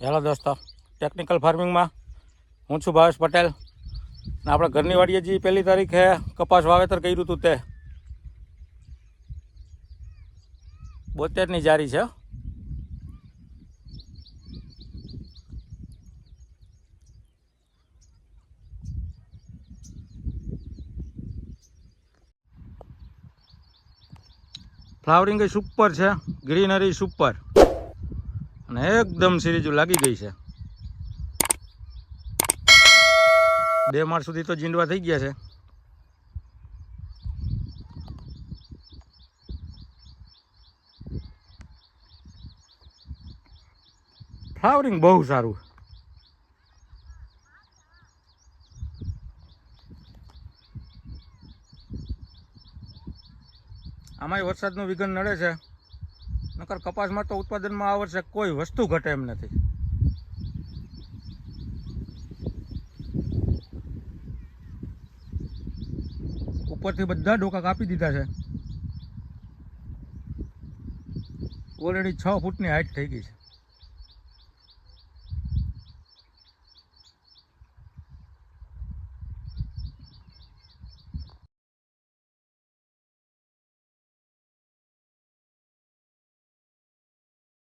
Hello દોસ્તો technical ફાર્મિંગમાં હું છું ભાવેશ પટેલ ને આપણે ઘરની વાડીએ જે પહેલી તારીખે કપાસ વાવેતર કર્યું હતું તે. બોતેરની જારી છે. ફ્લાવરિંગ સુપર છે ગ્રીનરી સુપર અને એકદમ સિરીજું લાગી ગઈ છે. બે માળ સુધી તો જીંડવા થઈ ગયા છે. ફ્લાવરિંગ બહુ સારું આમાંય વરસાદનું વિઘન નડે છે. નકર કપાસમાં તો ઉત્પાદનમાં આ વર્ષે કોઈ વસ્તુ ઘટે એમ નથી. ઉપરથી બધા ડોકા કાપી દીધા છે. ઓલરેડી છ ફૂટની હાઈટ થઈ ગઈ છે.